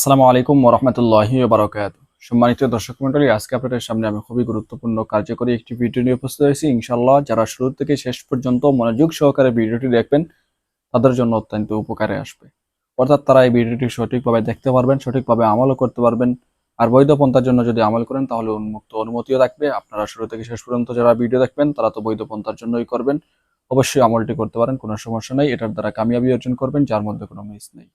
আসসালামু আলাইকুম ওরহমতুল্লাহি বারকাত সম্মানিত দর্শক মন্ডলী আজকে আপনাদের সামনে আমি খুবই গুরুত্বপূর্ণ, কার্যকরী একটি ভিডিও নিয়ে উপস্থিত হয়েছি। ইনশাল্লাহ যারা শুরু থেকে শেষ পর্যন্ত মনোযোগ সহকারে ভিডিওটি দেখবেন, তাদের জন্য অত্যন্ত উপকারে আসবে। অর্থাৎ তারা এই ভিডিওটি সঠিকভাবে দেখতে পারবেন, সঠিকভাবে আমলও করতে পারবেন। আর বৈধ পন্থার জন্য যদি আমল করেন, তাহলে উন্মুক্ত অনুমতিও থাকবে। আপনারা শুরু থেকে শেষ পর্যন্ত যারা ভিডিও দেখবেন, তারা তো বৈধ পন্থার জন্যই করবেন। অবশ্যই আমলটি করতে পারেন, কোনো সমস্যা নেই। এটার দ্বারা কামিয়াবি অর্জন করবেন, যার মধ্যে কোনো মিস নেই।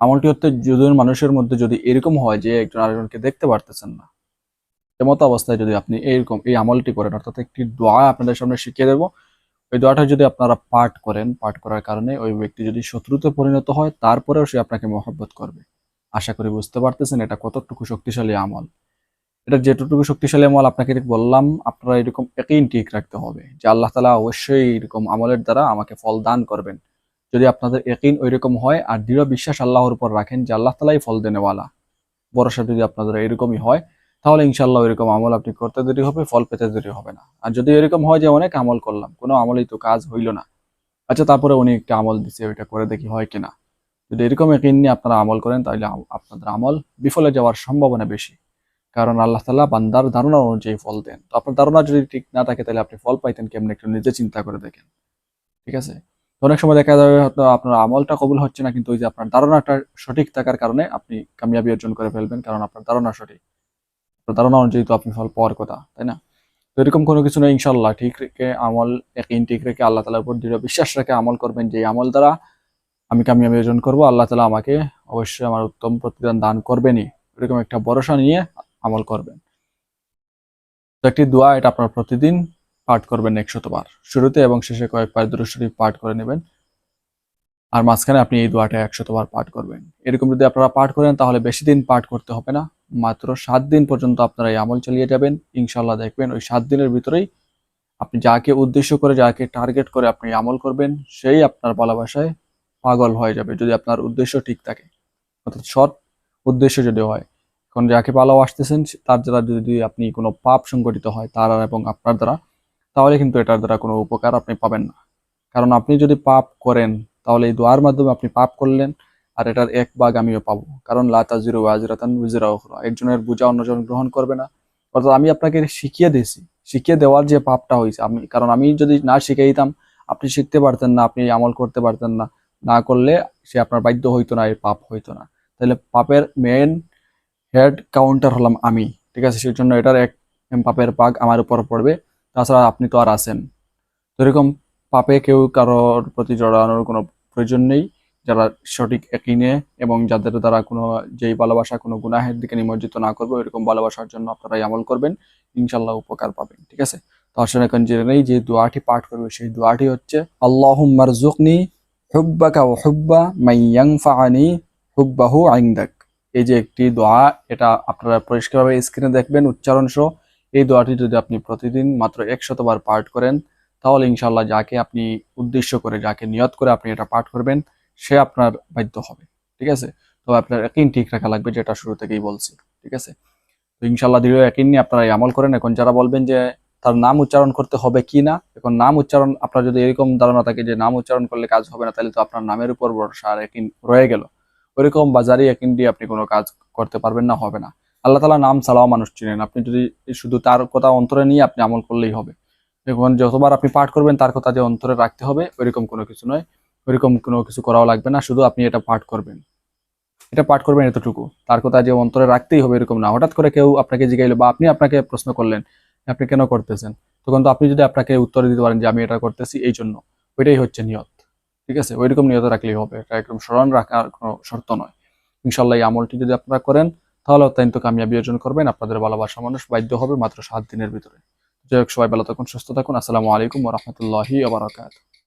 আমলটি হচ্ছে দুজন মানুষের মধ্যে যদি এরকম হয় যে একজন আরেকজনকে দেখতে পারতেছেন না এমতো অবস্থায় যদি আপনি এইরকম এই আমলটি করেন, অর্থাৎ একটি দোয়া আপনাদের সামনে শিখিয়ে দেবো। ওই দোয়াটা যদি আপনারা পাঠ করেন, পাঠ করার কারণে ওই ব্যক্তি যদি শত্রুতে পরিণত হয়, তারপরেও সে আপনাকে মহব্বত করবে। আশা করি বুঝতে পারতেছেন এটা কতটুকু শক্তিশালী আমল। এটা যেটুকু শক্তিশালী আমল আপনাকে বললাম, আপনারা এরকম একই ঠিক রাখতে হবে যে আল্লাহ তালা অবশ্যই এরকম আমলের দ্বারা আমাকে ফল দান করবেন। যদি আপনাদের একইন ওই রকম হয় আর দৃঢ় বিশ্বাস আল্লাহর উপর রাখেন যে আল্লাহ তালাই ফল দেনেওয়ালা, ভরসা যদি আপনাদের এরকমই হয়, তাহলে ইনশাল্লাহ এরকম আমল আপনি করতে দেরি হবে, ফল পেতে দেরি হবে না। আর যদি এরকম হয় যে অনেক আমল করলাম, কোনো আমলই তো কাজ হইল না। আচ্ছা তারপরে উনি একটা আমল দিচ্ছে ওইটা করে দেখি হয় কিনা। যদি এরকম একই নিয়ে আপনারা আমল করেন তাহলে আপনাদের আমল বিফলে যাওয়ার সম্ভাবনা বেশি। কারণ আল্লাহ তালা বান্দার ধারণা অনুযায়ী ফল দেন। তো আপনার ধারণা যদি ঠিক না থাকে তাহলে আপনি ফল পাইতেন কেমন? একটু নিজে চিন্তা করে দেখেন। ঠিক আছে? অনেক সময় দেখা যাবে হয়তো আপনার আমলটা কবুল হচ্ছে না, কিন্তু ওই যে আপনার ধারণাটা সঠিক থাকার কারণে আপনি কামিয়াবি অর্জন করে ফেলবেন, কারণ আপনার ধারণা সঠিক। ধারণা অনুযায়ী তো আপনি ফল পাওয়ার কথা, তাই না? তো এরকম কোনো কিছু নেই ইনশাল্লাহ ঠিক রেখে আমল একই ঠিক রেখে আল্লাহ তালার উপর দৃঢ় বিশ্বাস রেখে আমল করবেন যে আমল দ্বারা আমি কামিয়াবি অর্জন করব, আল্লাহ তালা আমাকে অবশ্যই আমার উত্তম প্রতিদান দান করবেনই। এরকম একটা ভরসা নিয়ে আমল করবেন। তো একটি দোয়া, এটা আপনার প্রতিদিন পাঠ করবেন একশতবার। শুরুতে এবং শেষে কয়েকবার দুরূদ শরীফ পাঠ করে নেবেন। আর মাঝখানে আপনি এই দোয়াটা একশতবার পাঠ করবেন। এরকম যদি আপনারা পাঠ করেন, তাহলে বেশি দিন পাঠ করতে হবে না। মাত্র সাত দিন পর্যন্ত আপনারা এই আমল চালিয়ে যাবেন। ইনশাল্লাহ দেখবেন ওই সাত দিনের ভিতরেই আপনি যাকে উদ্দেশ্য করে, যাকে টার্গেট করে আপনি আমল করবেন, সেই আপনার ভালোবাসায় পাগল হয়ে যাবে যদি আপনার উদ্দেশ্য ঠিক থাকে। অর্থাৎ সৎ উদ্দেশ্য যদি হয়। এখন যাকে ভালোবাসতেছেন তার দ্বারা যদি আপনি কোনো পাপ সংগঠিত হয়, তার এবং আপনার দ্বারা তাহলে কিন্তু এটার দ্বারা কোনো উপকার আপনি পাবেন না। কারণ আপনি যদি পাপ করেন, তাহলে এই দোয়ার মাধ্যমে আপনি পাপ করলেন, আর এটার এক ভাগ আমিও পাবো। কারণ লাতা জিরো ওয়াজরাতান উজরা উখরা একজনের বোঝা অন্যজন গ্রহণ করবে না। অর্থাৎ আমি আপনাকে শিখিয়ে দিয়েছি। শিখিয়ে দেওয়ার যে পাপটা হয়েছে, আমি কারণ আমি যদি না শিখিয়ে দিতাম আপনি শিখতে পারতেন না, আপনি আমল করতে পারতেন না। না করলে সে আপনার বাধ্য হইতো না, এই পাপ হইতো না। তাহলে পাপের মেন হেড কাউন্টার হলাম আমি। ঠিক আছে? সেই জন্য এটার এক পাপের পাক আমার উপর পড়বে। তাছাড়া আপনি তো আর আছেন। তো এরকম পাপে কেউ কারোর প্রতি জড়ানোর কোনো প্রয়োজন নেই। যারা সঠিক একিনে এবং যাদের দ্বারা কোনো, যেই ভালোবাসা কোনো গুনাহের দিকে নিমজ্জিত না করবে, এরকম ভালোবাসার জন্য আপনারা আমল করবেন। ইনশাল্লাহ উপকার পাবেন, ঠিক আছে? তো আসলে এখন জেনে নেই যে দোয়াটি পাঠ করবে, সেই দোয়াটি হচ্ছে আল্লাহুম্মার জুকনি হুব্বাকা ও হুব্বা মাইয়াং ফাহানি হুব্বাহু আইন্দাক এই যে একটি দোয়া, এটা আপনারা পরিষ্কারভাবে স্ক্রিনে দেখবেন, উচ্চারণ সহ। এই দোয়াটি যদি আপনি প্রতিদিন মাত্র একশতবার পাঠ করেন, তাহলে ইনশাল্লাহ যাকে আপনি উদ্দেশ্য করে, যাকে নিয়ত করে আপনি এটা পাঠ করবেন, সে আপনার বাধ্য হবে। ঠিক আছে? তো আপনার একই ঠিক রাখা লাগবে যেটা শুরু থেকেই বলছি। ঠিক আছে? তো ইনশাল্লাহ দৃঢ় একই নিয়ে আপনারা আমল করেন। এখন যারা বলবেন যে তার নাম উচ্চারণ করতে হবে কি না, এখন নাম উচ্চারণ আপনার যদি এরকম ধারণা থাকে যে নাম উচ্চারণ করলে কাজ হবে না, তাহলে তো আপনার নামের উপর ভরসা আর একই রয়ে গেল। ওইরকম বাজারে একই দিয়ে আপনি কোনো কাজ করতে পারবেন না, হবে না। আল্লাহ তালা নাম ছাড়াও মানুষ চিনেন। আপনি যদি শুধু তার কথা অন্তরে নিয়ে আপনি আমল করলেই হবে। এখন যতবার আপনি পাঠ করবেন, তার কথা যে অন্তরে রাখতে হবে, ওইরকম কোনো কিছু নয়। ওইরকম কোনো কিছু করাও লাগবে না, শুধু আপনি এটা পাঠ করবেন। এটা পাঠ করবেন এতটুকু। তার কথা যে অন্তরে রাখতেই হবে এরকম না। হঠাৎ করে কেউ আপনাকে জিগাইলো বা আপনি আপনাকে প্রশ্ন করলেন, আপনি কেন করতেছেন? তখন তো আপনি যদি আপনাকে উত্তর দিতে পারেন যে আমি এটা করতেছি, এই জন্য। ওইটাই হচ্ছে নিয়ত। ঠিক আছে? ওইরকম নিয়ত রাখলেই হবে। এটা একদম স্মরণ রাখার কোনো শর্ত নয়। ইনশাল্লাহ এই আমলটি যদি আপনারা করেন তাহলে অত্যন্ত কামিয়াবি অর্জন করবেন, আপনাদের ভালোবাসা মানুষ বাধ্য হবে মাত্র সাত দিনের ভিতরে। যাই হোক, সবাই ভালো থাকুন, সুস্থ থাকুন। আসসালামু আলাইকুম রহমতুল্লাহি